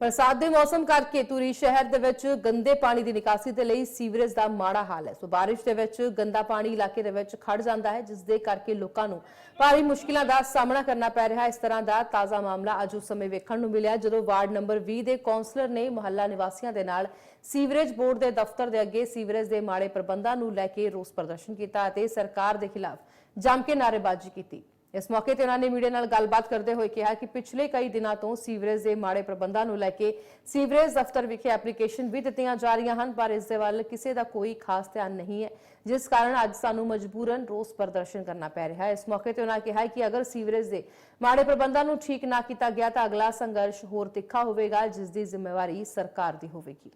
ਬਰਸਾਤ ਦੇ ਮੌਸਮ ਕਰਕੇ ਤੁਰੀ ਸ਼ਹਿਰ ਦੇ ਵਿੱਚ ਗੰਦੇ ਪਾਣੀ ਦੀ ਨਿਕਾਸੀ ਦੇ ਲਈ ਸੀਵਰੇਜ ਦਾ ਮਾੜਾ ਹਾਲ ਹੈ। ਸੋ ਬਾਰਿਸ਼ ਦੇ ਵਿੱਚ ਗੰਦਾ ਪਾਣੀ ਇਲਾਕੇ ਦੇ ਵਿੱਚ ਖੜ ਜਾਂਦਾ ਹੈ, ਜਿਸ ਦੇ ਕਰਕੇ ਲੋਕਾਂ ਨੂੰ ਭਾਰੀ ਮੁਸ਼ਕਿਲਾਂ ਦਾ ਸਾਹਮਣਾ ਕਰਨਾ ਪੈ ਰਿਹਾ ਹੈ। ਇਸ ਤਰ੍ਹਾਂ ਦਾ ਤਾਜ਼ਾ ਮਾਮਲਾ ਅੱਜ ਉਸ ਸਮੇਂ ਵੇਖਣ ਨੂੰ ਮਿਲਿਆ, ਜਦੋਂ ਵਾਰਡ ਨੰਬਰ 20 ਦੇ ਕੌਂਸਲਰ ਨੇ ਮੁਹੱਲਾ ਨਿਵਾਸੀਆਂ ਦੇ ਨਾਲ ਸੀਵਰੇਜ ਬੋਰਡ ਦੇ ਦਫ਼ਤਰ ਦੇ ਅੱਗੇ ਸੀਵਰੇਜ ਦੇ ਮਾੜੇ ਪ੍ਰਬੰਧਾਂ ਨੂੰ ਲੈ ਕੇ ਰੋਸ ਪ੍ਰਦਰਸ਼ਨ ਕੀਤਾ ਅਤੇ ਸਰਕਾਰ ਦੇ ਖਿਲਾਫ ਜੰਮ ਕੇ ਨਾਅਰੇਬਾਜ਼ੀ ਕੀਤੀ। ਇਸ ਮੌਕੇ ਤੇ ਉਹਨਾਂ ਨੇ ਮੀਡੀਆ ਨਾਲ ਗੱਲਬਾਤ ਕਰਦੇ ਹੋਏ ਕਿਹਾ ਕਿ ਪਿਛਲੇ ਕਈ ਦਿਨਾਂ ਤੋਂ ਸੀਵਰੇਜ ਦੇ ਮਾੜੇ ਪ੍ਰਬੰਧਾਂ ਨੂੰ ਲੈ ਕੇ ਸੀਵਰੇਜ ਦਫ਼ਤਰ ਵਿਖੇ ਐਪਲੀਕੇਸ਼ਨ ਵੀ ਦਿੱਤੀਆਂ ਜਾ ਰਹੀਆਂ ਹਨ, ਪਰ ਇਸ ਦੇ ਵੱਲ ਕਿਸੇ ਦਾ ਕੋਈ ਖਾਸ ਧਿਆਨ ਨਹੀਂ ਹੈ, ਜਿਸ ਕਾਰਨ ਅੱਜ ਸਾਨੂੰ ਮਜਬੂਰਨ ਰੋਸ ਪ੍ਰਦਰਸ਼ਨ ਕਰਨਾ ਪੈ ਰਿਹਾ ਹੈ। ਇਸ ਮੌਕੇ ਤੇ ਉਹਨਾਂ ਕਿਹਾ ਕਿ ਅਗਰ ਸੀਵਰੇਜ ਦੇ ਮਾੜੇ ਪ੍ਰਬੰਧਾਂ ਨੂੰ ਠੀਕ ਨਾ ਕੀਤਾ ਗਿਆ ਤਾਂ ਅਗਲਾ ਸੰਘਰਸ਼ ਹੋਰ ਤਿੱਖਾ ਹੋਵੇਗਾ, ਜਿਸ ਦੀ ਜ਼ਿੰਮੇਵਾਰੀ ਸਰਕਾਰ ਦੀ ਹੋਵੇਗੀ।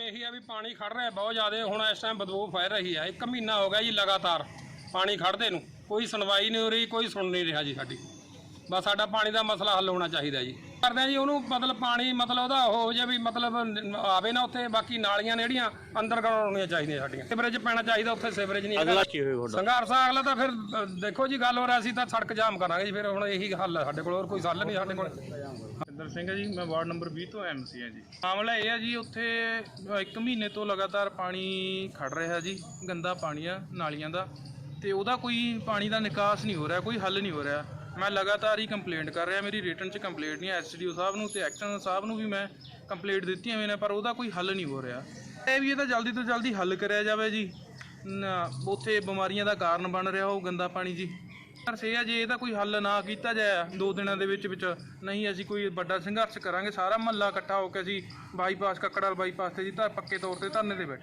ਇਹੀ ਆ ਵੀ ਪਾਣੀ ਖੜ ਰਿਹਾ, ਬਹੁਤ ਜ਼ਿਆਦਾ ਹੁਣ ਇਸ ਟਾਈਮ ਬਦਬੂ ਫੈਲ ਰਹੀ ਆ ਇੱਕ ਮਹੀਨਾ ਹੋ ਗਿਆ ਜੀ ਲਗਾਤਾਰ। ਪਾਣੀ ਖੜਦੇ ਨੂੰ। ਕੋਈ ਸੁਣਵਾਈ ਨਹੀਂ ਹੋ ਰਹੀ ਕੋਈ ਸੁਣ ਨਹੀਂ ਰਿਹਾ ਜੀ ਸਾਡੀ। ਬਸ ਸਾਡਾ ਪਾਣੀ ਦਾ ਮਸਲਾ ਹੱਲ ਹੋਣਾ ਚਾਹੀਦਾ ਜੀ। ਕਰਦੇ ਆ ਜੀ ਉਹਨੂੰ ਮਤਲਬ ਪਾਣੀ ਮਤਲਬ ਉਹਦਾ ਹੋ ਜੇ ਵੀ ਮਤਲਬ ਆਵੇ ਨਾ ਉੱਥੇ ਬਾਕੀ ਨਾਲੀਆਂ ਨੇ ਜਿਹੜੀਆਂ ਅੰਡਰਗਰਾਉਂਡ ਹੋਣੀਆਂ ਚਾਹੀਦੀਆਂ ਸਾਡੀਆਂ। ਸੀਵਰੇਜ ਪੈਣਾ ਚਾਹੀਦਾ ਉੱਥੇ ਸੀਵਰੇਜ ਨਹੀਂ ਅਗਲਾ ਕੀ ਹੋਏਗਾ ਤੁਹਾਡਾ? ਸੰਘਰਸ਼ ਆ ਅਗਲਾ ਤਾਂ ਫਿਰ ਅ, ਦੇਖੋ ਜੀ ਗੱਲ ਹੋ ਰਿਹਾ ਸੀ ਤਾਂ ਸੜਕ ਜਾਮ ਕਰਾਂਗੇ ਜੀ ਫਿਰ ਹੁਣ ਇਹੀ ਹੱਲ ਹੈ ਸਾਡੇ ਕੋਲ ਹੋਰ ਕੋਈ ਹੱਲ ਨਹੀਂ ਸਾਡੇ ਕੋਲ। ਸਿੰਦਰ ਸਿੰਘ ਜੀ ਮੈਂ ਵਾਰਡ ਨੰਬਰ 20 ਤੋਂ ਐਮਸੀ ਹਾਂ ਜੀ। ਮਾਮਲਾ ਇਹ ਹੈ ਜੀ ਉੱਥੇ ਇੱਕ ਮਹੀਨੇ ਤੋਂ ਲਗਾਤਾਰ ਪਾਣੀ ਖੜ ਰਿਹਾ ਜੀ ਗੰਦਾ ਪਾਣੀ ਆ ਨਾਲੀਆਂ ਦਾ। ਤੇ ਉਹਦਾ ਕੋਈ ਪਾਣੀ ਦਾ ਨਿਕਾਸ ਨਹੀਂ ਹੋ ਰਿਹਾ, ਕੋਈ ਹੱਲ ਨਹੀਂ ਹੋ ਰਿਹਾ। ਮੈਂ ਲਗਾਤਾਰ ਹੀ ਕੰਪਲੇਂਟ ਕਰ ਰਿਹਾ, ਮੇਰੀ ਰਿਟਰਨ 'ਚ ਕੰਪਲੇਂਟ ਨਹੀਂ ਐਸਡੀਓ ਸਾਹਿਬ ਨੂੰ ਤੇ ਐਕਸ਼ਨ ਸਾਹਿਬ ਨੂੰ ਵੀ ਮੈਂ ਕੰਪਲੇਂਟ ਦਿੱਤੀਆਂ ਹੋਈਆਂ ਨੇ, ਪਰ ਉਹਦਾ ਕੋਈ ਹੱਲ ਨਹੀਂ ਹੋ ਰਿਹਾ। ਇਹ ਵੀ ਇਹਦਾ ਜਲਦੀ ਤੋਂ ਜਲਦੀ ਹੱਲ ਕਰਿਆ ਜਾਵੇ ਜੀ। ਉੱਥੇ ਬਿਮਾਰੀਆਂ ਦਾ ਕਾਰਨ ਬਣ ਰਿਹਾ ਉਹ ਗੰਦਾ ਪਾਣੀ ਜੀ। ਸੰਘਰਸ਼ ਇਹ ਆ, ਜੇ ਇਹਦਾ ਕੋਈ ਹੱਲ ਨਾ ਕੀਤਾ ਜਾਇਆ ਦੋ ਦਿਨਾਂ ਦੇ ਵਿੱਚ ਵਿੱਚ, ਨਹੀਂ ਅਸੀਂ ਕੋਈ ਵੱਡਾ ਸੰਘਰਸ਼ ਕਰਾਂਗੇ, ਸਾਰਾ ਮਹੱਲਾ ਇਕੱਠਾ ਹੋ ਕੇ ਅਸੀਂ ਬਾਈਪਾਸ ਕੱਕੜਾਲ ਬਾਈਪਾਸ ਤੇ ਜੀ ਤਾਂ ਪੱਕੇ ਤੌਰ ਤੇ ਧਰਨੇ ਤੇ ਬੈਠ।